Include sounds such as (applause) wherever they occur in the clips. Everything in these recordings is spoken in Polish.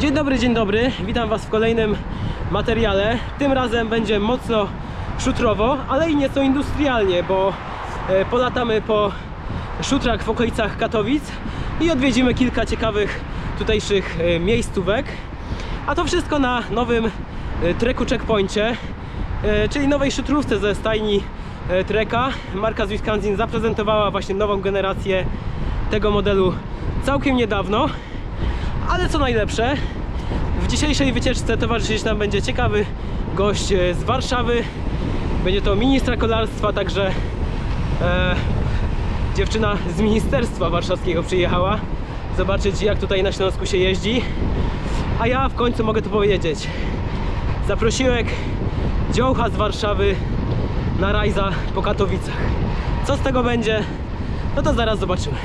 Dzień dobry, dzień dobry. Witam Was w kolejnym materiale. Tym razem będzie mocno szutrowo, ale i nieco industrialnie, bo e, polatamy po szutrach w okolicach Katowic i odwiedzimy kilka ciekawych tutejszych e, miejscówek. A to wszystko na nowym e, treku checkpoincie, czyli nowej szutrówce ze stajni treka. Marka z Wisconsin zaprezentowała właśnie nową generację tego modelu całkiem niedawno. Ale co najlepsze, w dzisiejszej wycieczce towarzyszyć nam będzie ciekawy gość e, z Warszawy. Będzie to ministra kolarstwa, także e, dziewczyna z Ministerstwa Warszawskiego przyjechała zobaczyć jak tutaj na Śląsku się jeździ. A ja w końcu mogę to powiedzieć. Zaprosiłek dziołcha z Warszawy na rajza po Katowicach. Co z tego będzie? No to zaraz zobaczymy.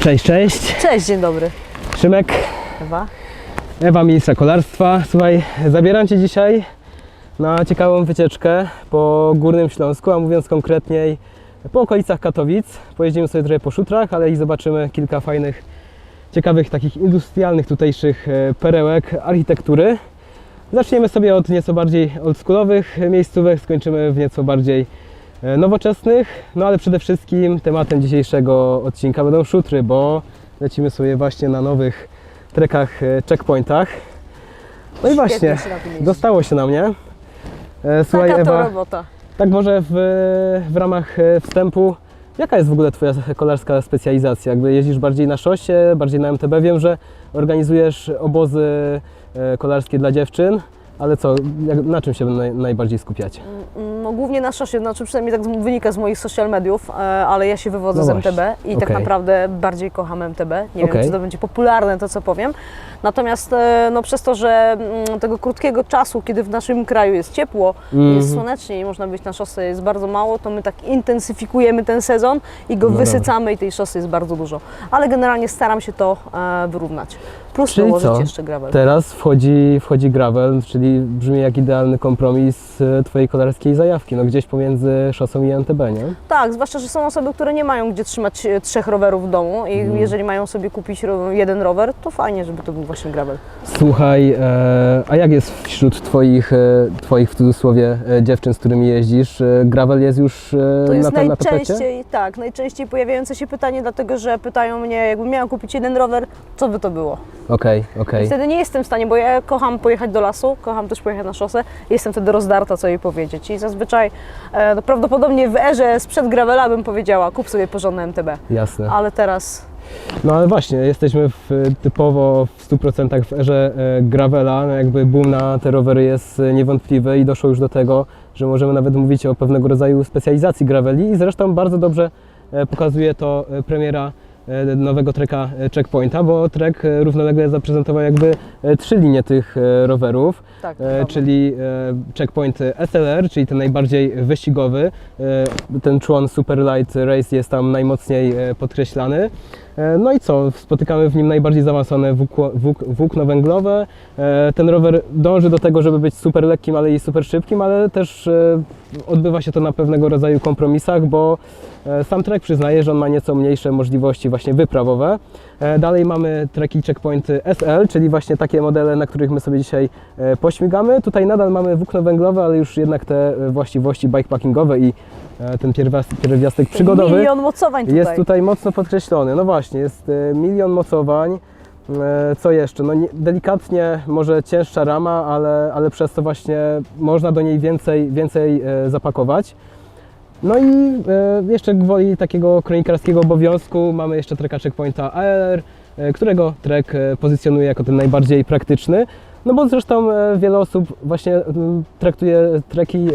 Cześć, cześć. Cześć, dzień dobry. Szymek, Ewa. Ewa, ministra kolarstwa. Słuchaj, zabieram Cię dzisiaj na ciekawą wycieczkę po Górnym Śląsku, a mówiąc konkretniej po okolicach Katowic. Pojeździmy sobie trochę po szutrach, ale i zobaczymy kilka fajnych, ciekawych, takich industrialnych tutejszych e, perełek architektury. Zaczniemy sobie od nieco bardziej oldschoolowych miejscówek, skończymy w nieco bardziej nowoczesnych, no ale przede wszystkim tematem dzisiejszego odcinka będą szutry, bo lecimy sobie właśnie na nowych trekach, e, checkpointach. No i właśnie, dostało się na mnie. E, Słuchaj Taka to Ewa, robota. tak może w, w ramach e, wstępu, jaka jest w ogóle Twoja kolarska specjalizacja? Jakby jeździsz bardziej na szosie, bardziej na MTB? Wiem, że organizujesz obozy e, kolarskie dla dziewczyn, ale co, jak, na czym się naj, najbardziej skupiacie? No głównie na szosie, znaczy przynajmniej tak wynika z moich social mediów, e, ale ja się wywodzę No z. MTB i tak Okej. naprawdę bardziej kocham MTB. Nie Okej. wiem, czy to będzie popularne to, co powiem. Natomiast e, no, przez to, że mm, tego krótkiego czasu, kiedy w naszym kraju jest ciepło, Mhm. jest słonecznie i można być na szosę jest bardzo mało, to my tak intensyfikujemy ten sezon i go No wysycamy i tej szosy jest bardzo dużo. Ale generalnie staram się to e, wyrównać. Plus Czyli dołożyć co? jeszcze gravel. Teraz wchodzi, wchodzi gravel, czyli brzmi jak idealny kompromis e, Twojej kolarskiej zajawki, no gdzieś pomiędzy szosą i MTB, nie? Tak, zwłaszcza, że są osoby, które nie mają gdzie trzymać e, trzech rowerów w domu i Mhm. jeżeli mają sobie kupić jeden rower, to fajnie, żeby to był właśnie gravel. Słuchaj, e, a jak jest wśród Twoich, twoich w cudzysłowie dziewczyn, z którymi jeździsz? Gravel jest już To jest na, te- na najczęściej, tak, najczęściej pojawiające się pytanie, dlatego że pytają mnie, jakbym miała kupić jeden rower, co by to było? Okej, okej. I wtedy nie jestem w stanie, bo ja kocham pojechać do lasu, kocham też pojechać na szosę, jestem wtedy rozdarta, co jej powiedzieć. I zazwyczaj, e, no prawdopodobnie w erze sprzed gravela bym powiedziała, kup sobie porządne MTB. Jasne. Ale teraz No ale właśnie, jesteśmy w, typowo w 100% w erze e, gravela, no jakby boom na te rowery jest e, niewątpliwy i doszło już do tego, że możemy nawet mówić o pewnego rodzaju specjalizacji graveli i zresztą bardzo dobrze e, pokazuje to e, premiera nowego treka e, Checkpointa, bo trek e, równolegle zaprezentował jakby e, trzy linie tych e, rowerów. tak. E, czyli e, checkpoint SLR, czyli ten najbardziej wyścigowy. E, ten człon Super Light Race jest tam najmocniej e, podkreślany. E, no i co? Spotykamy w nim najbardziej zaawansowane włókno węglowe. E, ten rower dąży do tego, żeby być super lekkim, ale i super szybkim, ale też e, odbywa się to na pewnego rodzaju kompromisach, bo sam trek przyznaje, że on ma nieco mniejsze możliwości właśnie wyprawowe. E, Dalej mamy treki checkpointy SL, czyli właśnie takie modele, na których my sobie dzisiaj e, pośmigamy. Tutaj nadal mamy włókno węglowe, ale już jednak te e, właściwości bikepackingowe i ten pierwiastek, przygodowy Milion mocowań tutaj. jest tutaj mocno podkreślony. No właśnie, jest milion mocowań. Co jeszcze? No nie, delikatnie może cięższa rama, ale, ale przez to właśnie można do niej więcej, więcej zapakować. No i e, jeszcze gwoli takiego kronikarskiego obowiązku mamy jeszcze treka checkpointa ALR, e, którego trek e, pozycjonuje jako ten najbardziej praktyczny. No bo zresztą wiele osób właśnie traktuje treki,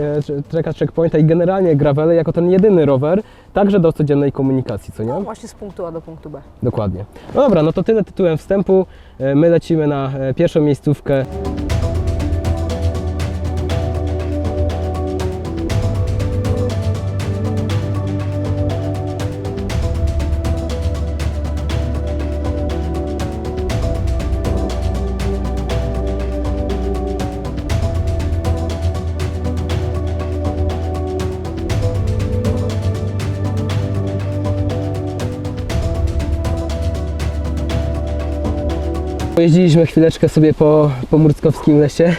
treka checkpointa i generalnie gravele jako ten jedyny rower, także do codziennej komunikacji, co nie? No, właśnie z punktu A do punktu B. Dokładnie. No dobra, no to tyle tytułem wstępu. My lecimy na pierwszą miejscówkę. Pojeździliśmy chwileczkę sobie po, po Murckowskim lesie.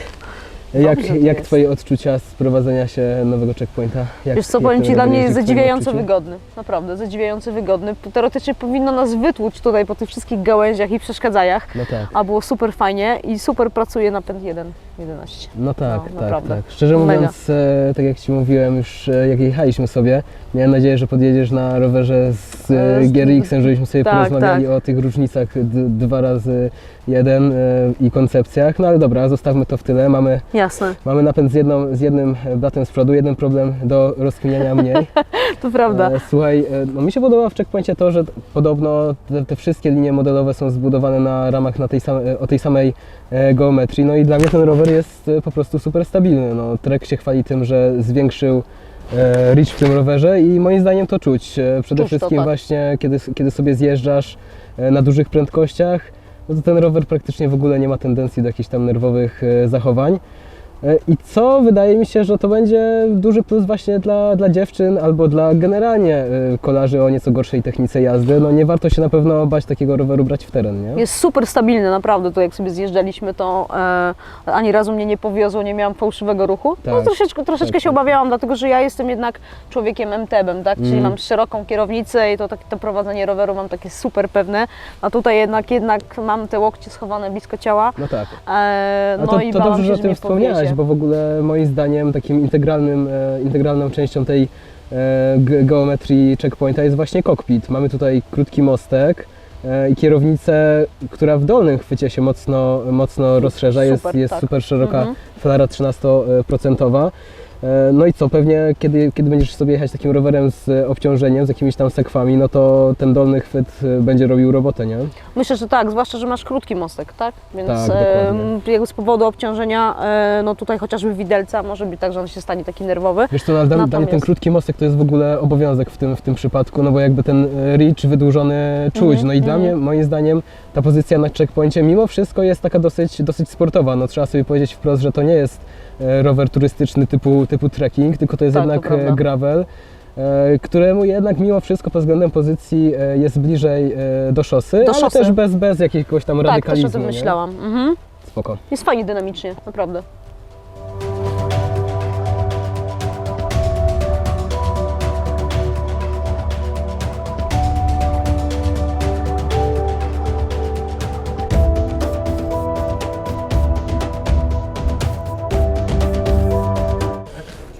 Jak, Dobrze to jak jest. Twoje odczucia z prowadzenia się nowego checkpointa? Jak, Wiesz co, jak powiem ten Ci, dla rower mnie jest jeździ w twoim zadziwiająco odczuciu? wygodny. Naprawdę, zadziwiająco wygodny. Teoretycznie powinno nas wytłuć tutaj po tych wszystkich gałęziach i przeszkadzajach, No tak. a było super fajnie i super pracuje napęd 1.11. No tak, No, tak, naprawdę. tak. Szczerze Mega. mówiąc, e, tak jak Ci mówiłem już, e, jak jechaliśmy sobie, miałem nadzieję, że podjedziesz na rowerze z E, e, z- GRX-em, żebyśmy sobie tak, porozmawiali tak. o tych różnicach d- dwa razy jeden e, i koncepcjach. No ale dobra, zostawmy to w tyle. Mamy, Jasne, mamy napęd z, jedną, z jednym blatem z przodu, jeden problem do rozkminiania mniej. (laughs) to prawda. E, Słuchaj, e, no mi się podoba w checkpoincie to, że t- podobno te, te wszystkie linie modelowe są zbudowane na ramach na tej sam, e, o tej samej e, geometrii. No i dla mnie ten rower jest e, po prostu super stabilny. No, Trek się chwali tym, że zwiększył e, reach w tym rowerze i moim zdaniem to czuć. E, Przede to, wszystkim właśnie, kiedy, kiedy sobie zjeżdżasz e, na dużych prędkościach, no to ten rower praktycznie w ogóle nie ma tendencji do jakichś tam nerwowych e, zachowań. E, I co wydaje mi się, że to będzie duży plus właśnie dla, dla dziewczyn albo dla generalnie e, kolarzy o nieco gorszej technice jazdy. No nie warto się na pewno bać takiego roweru brać w teren, nie? Jest super stabilny, naprawdę. To jak sobie zjeżdżaliśmy, to e, ani razu mnie nie powiozło, nie miałam fałszywego ruchu. No Tak, troszeczkę, troszeczkę tak, się tak. obawiałam, dlatego że ja jestem jednak człowiekiem MTB-em, tak? Czyli Mm. mam szeroką kierownicę i to, tak, to prowadzenie roweru mam takie super pewne, a tutaj jednak, jednak mam te łokcie schowane blisko ciała. No tak. E, no to, i to dobrze, że o tym wspomniałaś, bo w ogóle moim zdaniem takim integralnym, e, integralną częścią tej e, ge- geometrii checkpointa jest właśnie kokpit. Mamy tutaj krótki mostek e, i kierownicę, która w dolnym chwycie się mocno, mocno rozszerza, jest, Super, jest tak. super szeroka Mhm. flara 13%. E, No i co, pewnie kiedy, kiedy będziesz sobie jechać takim rowerem z e, obciążeniem, z jakimiś tam sekwami, no to ten dolny chwyt e, będzie robił robotę, nie? Myślę, że tak, zwłaszcza, że masz krótki mostek, tak? Więc Tak, e, z powodu obciążenia, e, no tutaj chociażby widelca może być tak, że on się stanie taki nerwowy. Wiesz co, no, dla, dla mnie ten krótki mostek to jest w ogóle obowiązek w tym, w tym przypadku, no bo jakby ten reach wydłużony czuć. Mhm, No i dla mhm. mnie, moim zdaniem, ta pozycja na checkpoincie mimo wszystko jest taka dosyć, dosyć sportowa. No trzeba sobie powiedzieć wprost, że to nie jest rower turystyczny typu, typu trekking, tylko to jest Tak, to jednak prawda. e, gravel. e, Któremu jednak mimo wszystko pod względem pozycji e, jest bliżej do szosy, Do ale szosy. też bez, bez jakiegoś tam Tak, też radykalizmu. o tym myślałam. Mhm. Spoko. Jest fajnie dynamicznie, naprawdę.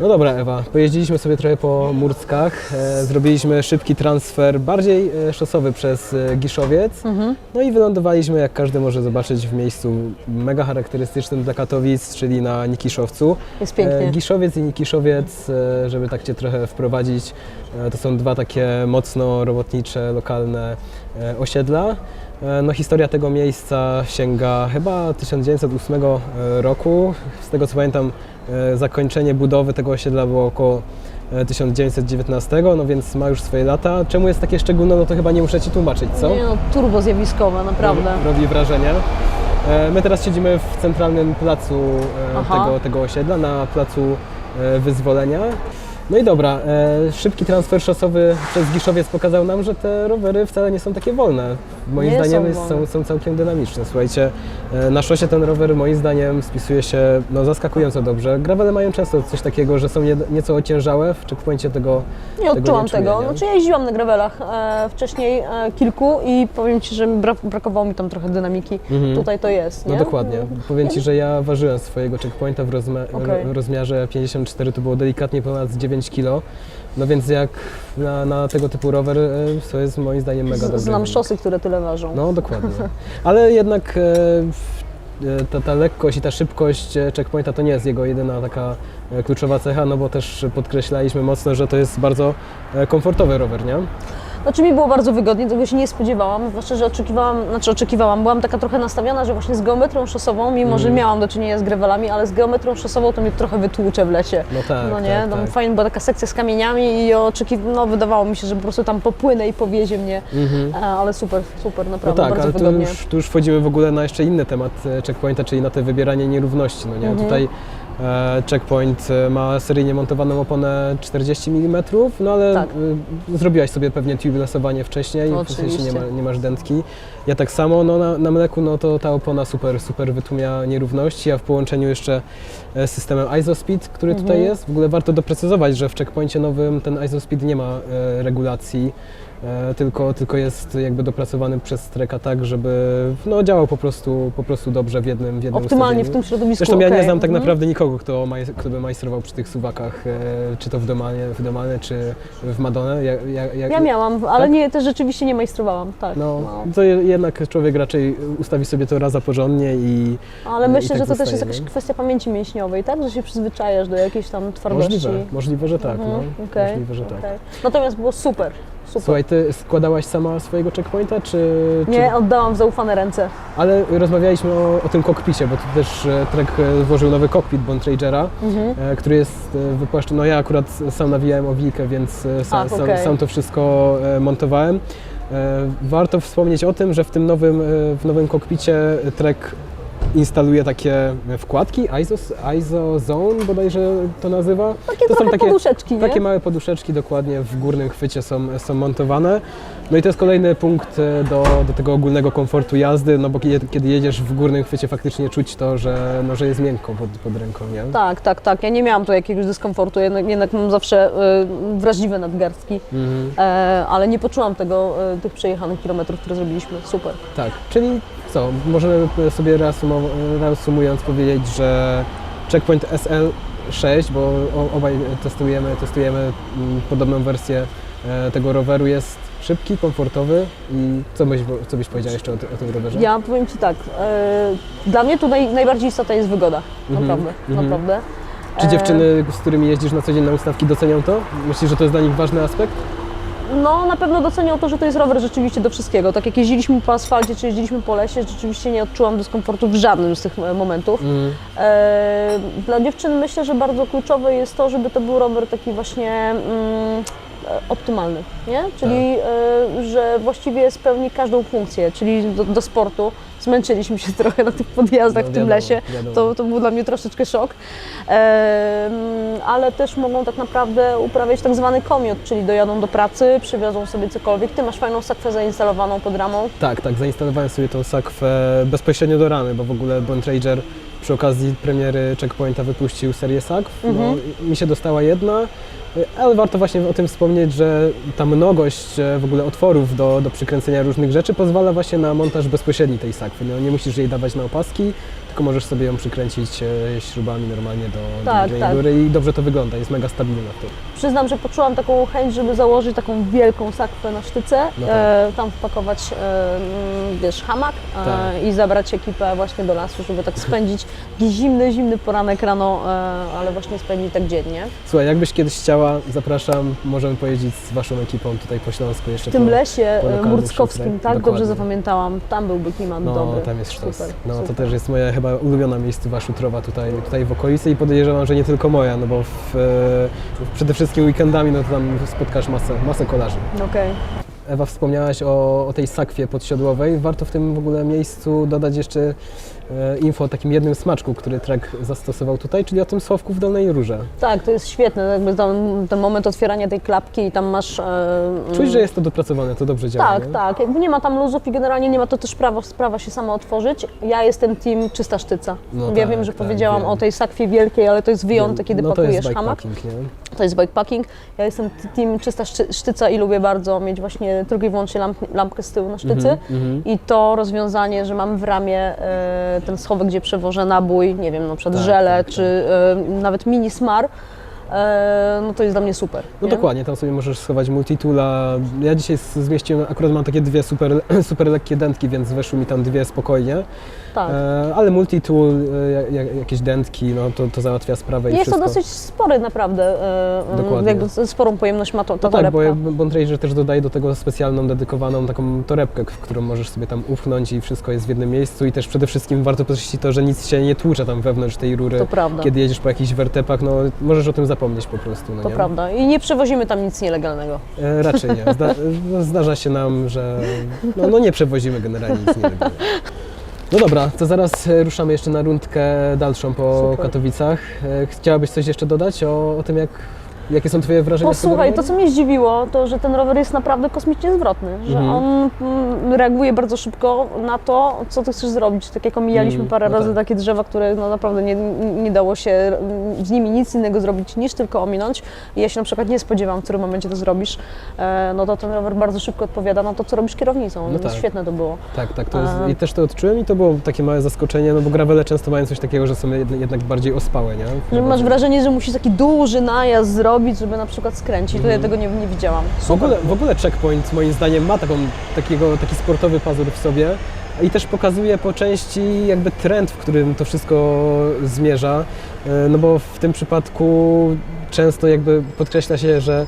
No dobra Ewa, pojeździliśmy sobie trochę po Murckach, e, zrobiliśmy szybki transfer, bardziej e, szosowy przez e, Giszowiec, Mhm. no i wylądowaliśmy, jak każdy może zobaczyć, w miejscu mega charakterystycznym dla Katowic, czyli na Nikiszowcu. Jest pięknie. E, Giszowiec i Nikiszowiec, e, żeby tak Cię trochę wprowadzić, e, to są dwa takie mocno robotnicze, lokalne e, osiedla. E, No, historia tego miejsca sięga chyba 1908 roku. Z tego co pamiętam, e, zakończenie budowy tego osiedla było około e, 1919, no więc ma już swoje lata. Czemu jest takie szczególne, no to chyba nie muszę Ci tłumaczyć, co? Nie no, turbo zjawiskowe, naprawdę. Robi, wrażenie. E, My teraz siedzimy w centralnym placu e, Aha. tego, tego osiedla, na placu e, Wyzwolenia. No i dobra, e, szybki transfer szosowy przez Giszowiec pokazał nam, że te rowery wcale nie są takie wolne. Moim Nie zdaniem są wolne. są, są całkiem dynamiczne. Słuchajcie, e, na szosie ten rower moim zdaniem spisuje się no, zaskakująco dobrze. Gravele mają często coś takiego, że są nie, nieco ociężałe, w checkpoincie tego Nie odczułam tego. nie? Znaczy ja jeździłam na gravelach e, wcześniej e, kilku i powiem Ci, że bra brakowało mi tam trochę dynamiki. Mhm. Tutaj to jest, No nie? dokładnie. Powiem Ci, że ja ważyłem swojego checkpointa w, rozma- Okej. w rozmiarze 54, to było delikatnie ponad 9 kg. No więc jak na, na tego typu rower, e, to jest moim zdaniem mega dobry. Z, znam szosy, które tyle ważą. No dokładnie. (laughs) Ale jednak e, e, ta, ta lekkość i ta szybkość checkpointa to nie jest jego jedyna taka kluczowa cecha, no bo też podkreślaliśmy mocno, że to jest bardzo komfortowy rower, nie? Znaczy mi było bardzo wygodnie, tego się nie spodziewałam, zwłaszcza, że oczekiwałam, znaczy oczekiwałam, byłam taka trochę nastawiona, że właśnie z geometrią szosową, mimo Mhm. że miałam do czynienia z gravelami, ale z geometrią szosową to mnie trochę wytłucze w lesie. No tak, no nie, tak, tam tak. fajnie była taka sekcja z kamieniami i oczekiw... no, wydawało mi się, że po prostu tam popłynę i powiezie mnie, Mhm. e, ale super, super, No naprawdę, tak, bardzo ale tu wygodnie. już, tu już wchodzimy w ogóle na jeszcze inny temat e, checkpointa, czyli na te wybieranie nierówności. No nie? Mhm. Tutaj Checkpoint e, ma seryjnie montowaną oponę 40 mm, no ale Tak. e, zrobiłaś sobie pewnie tubelessowanie wcześniej, No, w sensie nie, ma, nie masz dętki. Ja tak samo, no na, na mleku no to ta opona super, super wytłumia nierówności, a w połączeniu jeszcze e, z systemem ISOSpeed, który tutaj Mhm. jest, w ogóle warto doprecyzować, że w checkpoincie nowym ten ISOSpeed nie ma e, regulacji, e, tylko, tylko jest jakby dopracowany przez treka tak, żeby no, działał po prostu, po prostu dobrze w jednym, w jednym Optymalnie w tym środowisku. Zresztą ja nie okej. znam tak Mhm. naprawdę nikogo, kto, maj, kto by majstrował przy tych suwakach, e, czy to w Domanie, w Domanie czy w Madonę. Ja, ja, ja, Ja miałam, ale Tak? nie, też rzeczywiście nie majstrowałam, tak. No, no. to je- jednak człowiek raczej ustawi sobie to raza porządnie i Ale i myślę, tak że to też jest zostaje, jakaś nie? kwestia pamięci mięśniowej, tak? Że się przyzwyczajasz do jakiejś tam twardości. możliwe, możliwe, że tak. Mhm, No. okej, Możliwe, że tak. okej. Natomiast było super, super. Słuchaj, ty składałaś sama swojego checkpointa, czy, nie, czy... oddałam w zaufane ręce. Ale rozmawialiśmy o, o tym kokpicie, bo tu też e, Trek e, włożył nowy kokpit Bontragera, Mhm. e, który jest e, wypłaszczony. No ja akurat sam nawijałem o wilkę, więc e, sam, Ach, sam, sam to wszystko e, montowałem. E, Warto wspomnieć o tym, że w tym nowym, e, w nowym kokpicie Trek instaluje takie wkładki, ISO, ISO Zone bodajże to nazywa. Takie to trochę poduszeczki, nie? Takie małe poduszeczki dokładnie w górnym chwycie są, są montowane. No i to jest kolejny punkt e, do, do tego ogólnego komfortu jazdy, no bo kiedy, kiedy jedziesz w górnym chwycie faktycznie czuć to, że, no, że jest miękko pod, pod ręką, nie? Tak, tak, tak. Ja nie miałam tu jakiegoś dyskomfortu, jednak, jednak mam zawsze y, wrażliwe nadgarstki, Mhm. e, ale nie poczułam tego, y, tych przejechanych kilometrów, które zrobiliśmy. Super. Tak, czyli co, możemy sobie reasumując powiedzieć, że Checkpoint SL6, bo obaj testujemy, testujemy mm, podobną wersję e, tego roweru, jest szybki, komfortowy i co byś, co byś powiedział jeszcze o, o tym rowerze? Ja powiem Ci tak, e, dla mnie tu naj, najbardziej istotna jest wygoda, Mhm, naprawdę, mhm. naprawdę. Czy E, dziewczyny, z którymi jeździsz na co dzień na ustawki docenią to? Myślisz, że to jest dla nich ważny aspekt? No na pewno docenią to, że to jest rower rzeczywiście do wszystkiego. Tak jak jeździliśmy po asfalcie, czy jeździliśmy po lesie, rzeczywiście nie odczułam dyskomfortu w żadnym z tych momentów. Mm. E, Dla dziewczyn myślę, że bardzo kluczowe jest to, żeby to był rower taki właśnie mm, optymalny, nie? Czyli e, że właściwie spełni każdą funkcję, czyli do, do sportu. Zmęczyliśmy się (laughs) trochę na tych podjazdach No, w tym wiadomo, lesie. wiadomo. To, to był dla mnie troszeczkę szok. E, ale też mogą tak naprawdę uprawiać tak zwany komiot, czyli dojadą do pracy, przywiozą sobie cokolwiek. Ty masz fajną sakwę zainstalowaną pod ramą. Tak, tak, zainstalowałem sobie tą sakwę bezpośrednio do ramy, bo w ogóle Bond Rager przy okazji premiery Checkpointa wypuścił serię sakw. No, Mhm. mi się dostała jedna, ale warto właśnie o tym wspomnieć, że ta mnogość e, w ogóle otworów do, do przykręcenia różnych rzeczy pozwala właśnie na montaż bezpośredni tej sakwy. No, nie musisz jej dawać na opaski, tylko możesz sobie ją przykręcić e, śrubami normalnie do, Tak, do tak. góry i dobrze to wygląda, jest mega stabilna w tym. Przyznam, że poczułam taką chęć, żeby założyć taką wielką sakwę na sztyce, No tak. e, tam wpakować, e, mm, wiesz, hamak e, Tak. i zabrać ekipę właśnie do lasu, żeby tak spędzić (laughs) taki zimny, zimny poranek rano, e, ale właśnie spędzić tak dziennie. Słuchaj, jakbyś kiedyś chciała, zapraszam, możemy pojeździć z Waszą ekipą tutaj po Śląsku jeszcze W tym po, lesie po e, lokalnych murckowskim, tak? Dokładnie. Dobrze zapamiętałam. Tam byłby klimat No, dobry. tam jest sztos. Super, No, to super. też jest moja chyba ulubiona miejscowa szutrowa tutaj, tutaj w okolicy i podejrzewam, że nie tylko moja, no bo w, e, przede wszystkim weekendami no to tam spotkasz masę, masę kolarzy. Okej. Ewa, wspomniałaś o, o tej sakwie podsiodłowej. Warto w tym w ogóle miejscu dodać jeszcze e, info o takim jednym smaczku, który Trek zastosował tutaj, czyli o tym słowku w dolnej rurze. Tak, to jest świetne, jakby ten, ten moment otwierania tej klapki i tam masz... E, Czuć, że jest to dopracowane, to dobrze działa. Tak, nie? tak. Jakby nie ma tam luzów i generalnie nie ma to też prawa, sprawa się sama otworzyć. Ja jestem team czysta sztyca. No ja tak, wiem, że tak, powiedziałam wiem. o tej sakwie wielkiej, ale to jest wyjątek, kiedy no, to pakujesz jest hamak. bikepacking, nie? To jest bikepacking. Ja jestem team czysta szty- sztyca i lubię bardzo mieć właśnie tylko i wyłącznie lamp, lampkę z tyłu na sztycy. Mhm, I to rozwiązanie, że mam w ramie e, ten schowek, gdzie przewożę nabój, nie wiem, na przykład Tak, żele, tak, czy e, nawet mini smar, e, no to jest dla mnie super. No nie? dokładnie, tam sobie możesz schować multitoola. Ja dzisiaj z- zmieściłem, akurat mam takie dwie super, (clears throat) super lekkie dętki, więc weszły mi tam dwie spokojnie. Tak. E, ale multitool, e, jak- jak- jakieś dętki, no to, to załatwia sprawę i Jest to wszystko. dosyć spory naprawdę, e, Dokładnie. jakby sporą pojemność ma to, ta No tak, bo torebka. Bond Ranger też dodaje do tego specjalną, dedykowaną taką torebkę, w którą możesz sobie tam upchnąć i wszystko jest w jednym miejscu i też przede wszystkim warto podkreślić to, że nic się nie tłucze tam wewnątrz tej rury. To prawda. Kiedy jedziesz po jakichś wertepach, no możesz o tym zapomnieć po prostu. No To nie? prawda. I nie przewozimy tam nic nielegalnego. E, raczej nie. Zda, (laughs) no, zdarza się nam, że no, no nie przewozimy generalnie nic nielegalnego. No dobra, to zaraz e, ruszamy jeszcze na rundkę dalszą po Super. Katowicach. E, Chciałabyś coś jeszcze dodać o, o tym, jak, jakie są Twoje wrażenia Posłuchaj, to co mnie zdziwiło, to że ten rower jest naprawdę kosmicznie zwrotny, że Mhm. on mm, reaguje bardzo szybko na to, co ty chcesz zrobić. Tak jak omijaliśmy Mm, parę no razy tak. takie drzewa, które no naprawdę nie, nie dało się mm, z nimi nic innego zrobić niż tylko ominąć. Ja się na przykład nie spodziewam, w którym momencie to zrobisz. E, no to ten rower bardzo szybko odpowiada na to, co robisz kierownicą. No tak. Świetne to było. Tak, tak, to jest, A- i też to odczułem i to było takie małe zaskoczenie, no bo gravele często mają coś takiego, że są jed- jednak bardziej ospałe, nie? Że masz wrażenie, że musisz taki duży najazd zrobić, żeby na przykład skręcić. To ja Mhm. tego nie, nie widziałam. W ogóle, w ogóle checkpoint moim zdaniem ma taką, takiego, taki sportowy pazur w sobie i też pokazuje po części jakby trend, w którym to wszystko zmierza, E, no bo w tym przypadku często jakby podkreśla się, że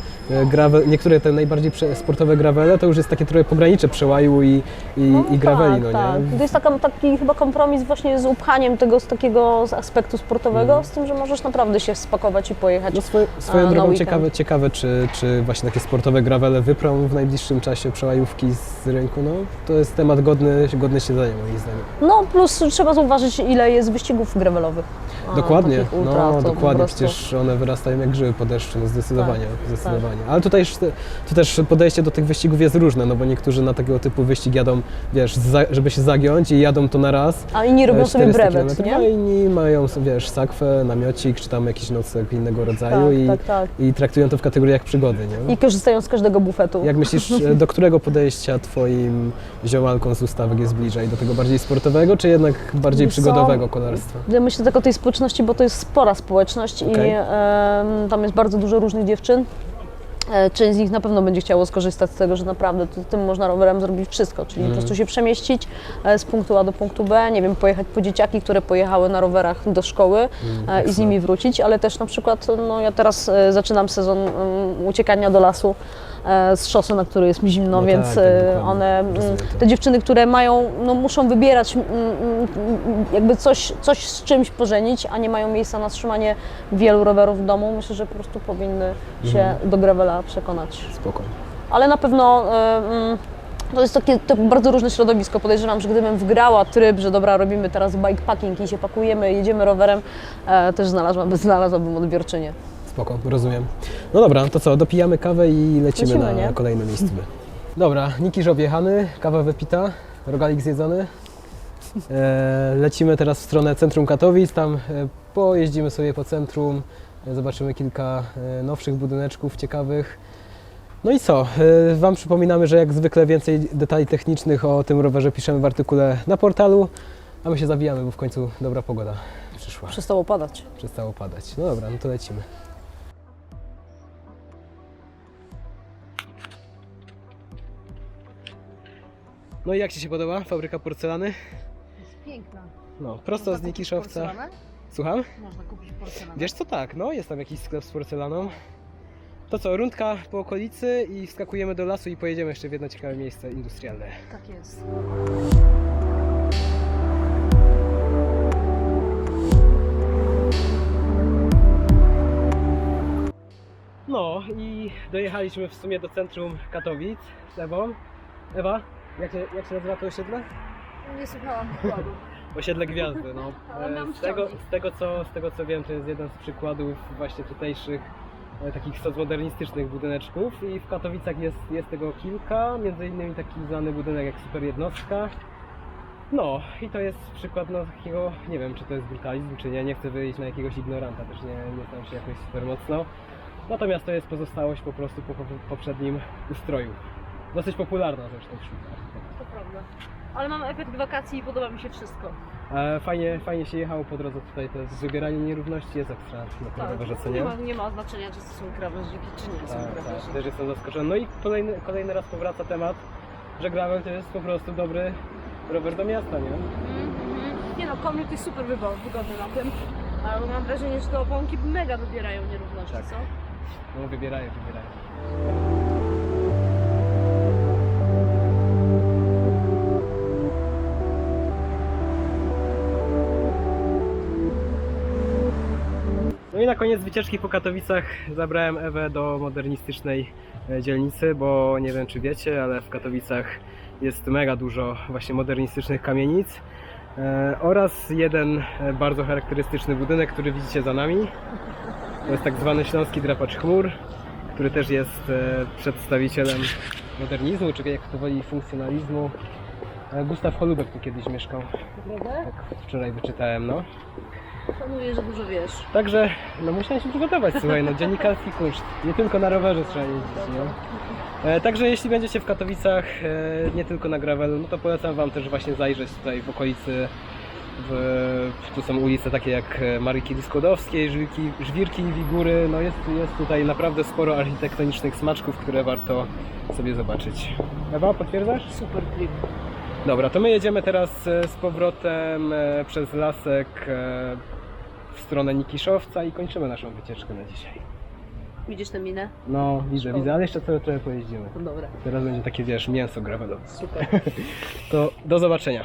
gravel, niektóre te najbardziej sportowe gravele to już jest takie trochę pogranicze przełaju i, i, i graveli, tak, no tak. nie? To jest taka, taki chyba kompromis właśnie z upchaniem tego z takiego z aspektu sportowego, z tym, że możesz naprawdę się spakować i pojechać. No swoje, swoją A, na drogą ciekawe, ciekawe czy, czy właśnie takie sportowe gravele wyprą w najbliższym czasie przełajówki z rynku, no to jest temat godny, godny siedzenia moim zdaniem. No plus trzeba zauważyć, ile jest wyścigów gravelowych. A, Dokładnie, ultra, no dokładnie, przecież one wyrastają jak grzyby po deszczu, no zdecydowanie, Tak, zdecydowanie. Ale tutaj też, tu też podejście do tych wyścigów jest różne, no bo niektórzy na takiego typu wyścig jadą, wiesz, za, żeby się zagiąć i jadą to na raz. A inni robią e, sobie 400 brevet, kilometrów, nie? A inni mają, wiesz, sakwę, namiocik, czy tam jakiś nocleg innego rodzaju Tak, i, tak, tak. i traktują to w kategoriach przygody, nie? I korzystają z każdego bufetu. Jak myślisz, (laughs) e, do którego podejścia Twoim ziomalkom z ustawek jest bliżej? Do tego bardziej sportowego, czy jednak bardziej co? przygodowego kolarstwa? Ja myślę tak o tej społeczności, bo to jest spora społeczność Okej. i em, tam jest bardzo dużo różnych dziewczyn. E, Część z nich na pewno będzie chciało skorzystać z tego, że naprawdę tu- tym można rowerem zrobić wszystko, czyli Mhm. po prostu się przemieścić e, z punktu A do punktu B, nie wiem, pojechać po dzieciaki, które pojechały na rowerach do szkoły e, i z Mhm, nimi wrócić, ale też na przykład, no ja teraz zaczynam sezon em, uciekania do lasu z szosy, na której jest mi zimno, No więc tak, tak, e, one, mm, te dziewczyny, które mają, no muszą wybierać mm, mm, jakby coś, coś z czymś pożenić, a nie mają miejsca na trzymanie wielu rowerów w domu, myślę, że po prostu powinny się Mhm. do gravela przekonać. Spoko. Ale na pewno e, to jest takie to bardzo różne środowisko. Podejrzewam, że gdybym wgrała tryb, że dobra, robimy teraz bikepacking i się pakujemy, jedziemy rowerem, e, też znalazłabym, znalazłabym odbiorczynię. Spoko, rozumiem. No dobra, to co, dopijamy kawę i lecimy, Lecimy, na nie? kolejne miejsce. Dobra, Nikisz objechany, kawa wypita, rogalik zjedzony. E, lecimy teraz w stronę centrum Katowic, tam e, pojeździmy sobie po centrum, e, zobaczymy kilka e, nowszych budyneczków ciekawych. No i co? E, Wam przypominamy, że jak zwykle więcej detali technicznych o tym rowerze piszemy w artykule na portalu, a my się zawijamy, bo w końcu dobra pogoda przyszła. Przestało padać. Przestało padać. No dobra, no to lecimy. No i jak Ci się podoba fabryka porcelany? Jest piękna. No, prosto z Nikiszowca. Słucham? Można kupić porcelanę. Wiesz co, tak, no jest tam jakiś sklep z porcelaną. To co, rundka po okolicy i wskakujemy do lasu i pojedziemy jeszcze w jedno ciekawe miejsce industrialne. Tak jest. No i dojechaliśmy w sumie do centrum Katowic z Ewą. Ewa, jak się, jak się nazywa to osiedle? Nie słuchałam wykładu. (laughs) Osiedle Gwiazdy, no. (laughs) Ale E, Z tego, z, tego, co, z tego co wiem, to jest jeden z przykładów właśnie tutejszych e, takich socmodernistycznych budyneczków i w Katowicach jest, jest tego kilka, między innymi taki znany budynek jak Super Jednostka. No i to jest przykład no, takiego, nie wiem czy to jest brutalizm czy nie, nie chcę wyjść na jakiegoś ignoranta, też nie, nie znam się jakoś super mocno. Natomiast to jest pozostałość po prostu po, po poprzednim ustroju. Dosyć popularna zresztą wśród architektów. To prawda. Ale mam efekt wakacji i podoba mi się wszystko. E, Fajnie, fajnie się jechało po drodze tutaj, to jest wybieranie nierówności jest ekstra na tym rowerze, co nie, nie? ma, nie ma znaczenia, czy to są krawężniki, czy nie są Tak, tak, krawężniki. też jestem zaskoczony. No i kolejny, kolejny raz powraca temat, że gravel to jest po prostu dobry rower do miasta, nie? Mhm. Nie no, komiut jest super wybo- wygodny na tym, ale mam wrażenie, że te oponki mega wybierają nierówności, Tak. co? No wybierają, wybierają. No i na koniec wycieczki po Katowicach zabrałem Ewę do modernistycznej e, dzielnicy, bo nie wiem czy wiecie, ale w Katowicach jest mega dużo właśnie modernistycznych kamienic. E, oraz jeden e, bardzo charakterystyczny budynek, który widzicie za nami. To jest tak zwany Śląski Drapacz Chmur, który też jest przedstawicielem modernizmu, czy jak to woli funkcjonalizmu. Gustaw Holubek tu kiedyś mieszkał, tak wczoraj wyczytałem, no. Szanuję, że dużo wiesz. Także, no musiałem się przygotować, słuchaj, no dziennikarski kunszt. Nie tylko na rowerze trzeba jeździć, no. E, także jeśli będziecie w Katowicach, e, nie tylko na gravelu, no to polecam Wam też właśnie zajrzeć tutaj w okolicy. W, tu są ulice takie jak e, Maryki Skłodowskiej, Żwirki, Żwirki i Wigury. No jest, jest tutaj naprawdę sporo architektonicznych smaczków, które warto sobie zobaczyć. Ewa, potwierdzasz? Super klip. Dobra, to my jedziemy teraz e, z powrotem e, przez lasek w stronę Nikiszowca i kończymy naszą wycieczkę na dzisiaj. Widzisz tę minę? No, widzę, widzę, ale jeszcze trochę, trochę pojeździmy. No dobra. Teraz będzie takie, wiesz, mięso gravelowe. Super. (laughs) To do zobaczenia.